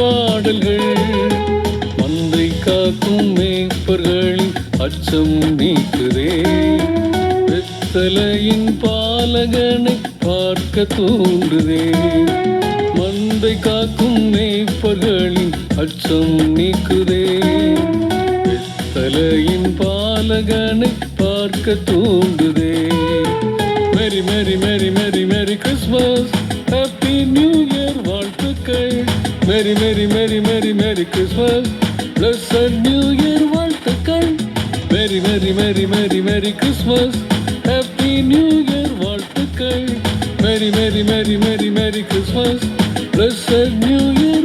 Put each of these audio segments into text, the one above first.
பாடல்கள். மந்தை காக்கும் மேய்ப்பர்களின் அச்சம் நீக்குதே. வெத்தலையின் பாலகனை பார்க்க தூண்டுதே. மந்தை காக்கும் மேய்ப்பர்களின் அச்சம் நீக்குதே. வெத்தலையின் பாலகனை பார்க்க தூண்டுதே. மெரி merry merry merry merry Christmas. merry merry merry merry merry Christmas blessed new year வாழ்த்துக்கள் merry merry merry merry merry Christmas happy new year வாழ்த்துக்கள் merry merry merry merry merry Christmas blessed new year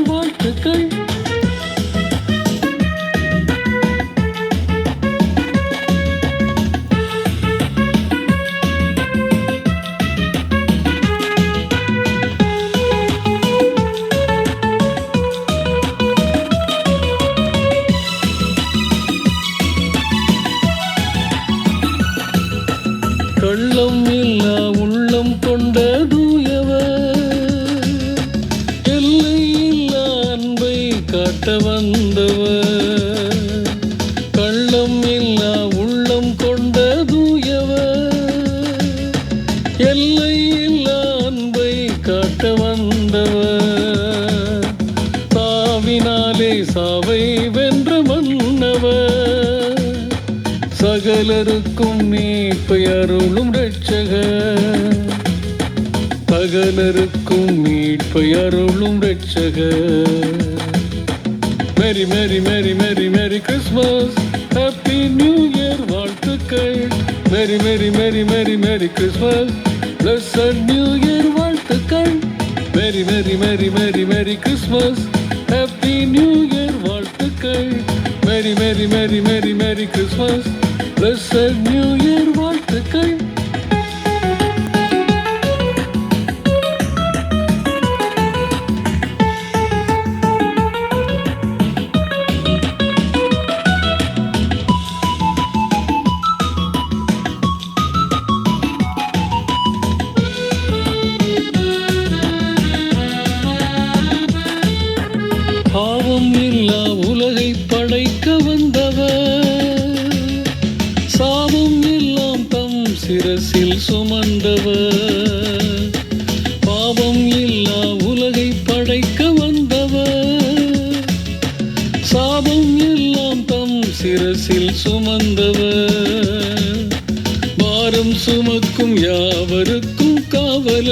சகலருக்கும் நீ பெயருளும் ரட்சக சகலருக்கும் மீட்பை அருளும் ரட்சகர். Merry merry merry merry merry Christmas happy new year வாழ்த்துக்கள். Merry merry merry merry merry Christmas blessed new year வாழ்த்துக்கள். Merry merry merry merry merry Christmas happy new year வாழ்த்துக்கள். Merry merry merry merry merry Christmas blessed new year வாழ்த்துக்கள் சிரசில் சுமந்தவர். பாவம் இல்லா உலகை படைக்க வந்தவர். சாபம் எல்லாம் தம் சிரசில் சுமந்தவர். பாரம் சுமக்கும் யாவருக்கும் காவல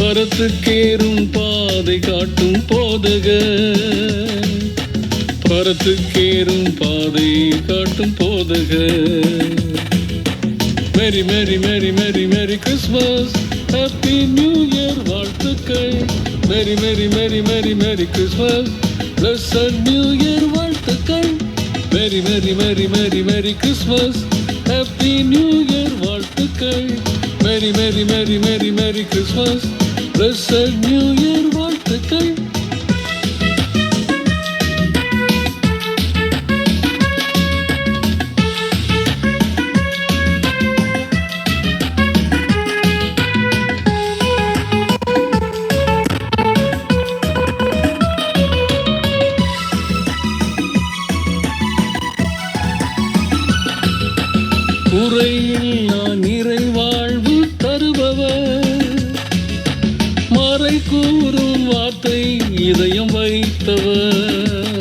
பரத்துக்கேறும் பாதை காட்டும் போதக பரத்துக்கேறும் பாதை காட்டும் போதக merry merry merry merry merry Christmas happy new year வாழ்த்துக்கள் merry merry merry merry merry Christmas blessed new year வாழ்த்துக்கள் merry merry merry merry merry Christmas happy new year வாழ்த்துக்கள் merry merry merry merry merry Christmas blessed new year வாழ்த்துக்கள் குறையில்லா நிறைவாழ்வு தருபவர். மறை கூறும் வார்த்தை இதயம் வைத்தவர்.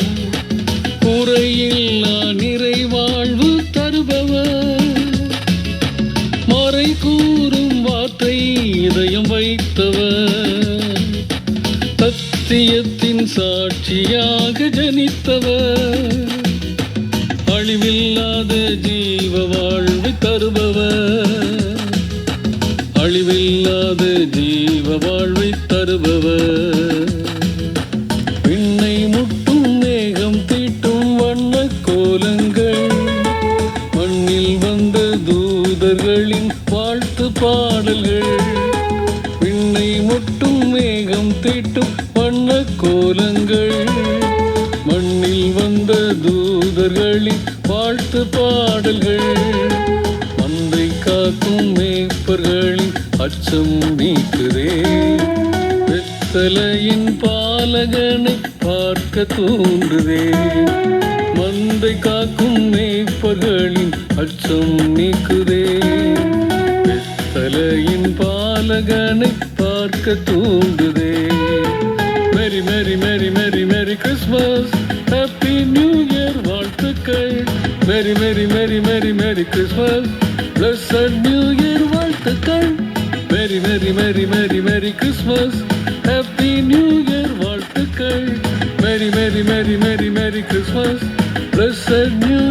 குறையில்லா நிறைவாழ்வு தருபவர். மறை கூறும் வார்த்தை இதயம் வைத்தவர். சத்தியத்தின் சாட்சியாக ஜனித்தவர். அழிவில்லாத ஜீவ வாழ்வை தருபவர். அழிவில்லாத ஜீவ வாழ்வை தருபவர். பின்னை முட்டும் மேகம் தீட்டும் வண்ண கோலங்கள். மண்ணில் வந்த தூதர்களின் வாழ்த்து பாடல்கள். பின்னை முட்டும் மேகம் தீட்டும் வண்ண கோலங்கள். மண்ணில் வாழ்த்து பாடல்கள். மந்தை காக்கும் மேய்ப்பர்களின் அச்சம் நீக்குதே. வெத்தலையின் பாலகனை பார்க்க தூண்டுதே. மந்தை காக்கும் மேய்ப்பர்களின் அச்சம் நீக்குதே. வெத்தலையின் பாலகனை பார்க்க தூண்டுதே. Merry merry merry merry merry Christmas. வாழ்த்துக்கள் merry merry merry merry merry Christmas blessed new year வாழ்த்துக்கள் merry merry merry merry merry Christmas happy new year வாழ்த்துக்கள் merry merry merry merry merry Christmas blessed new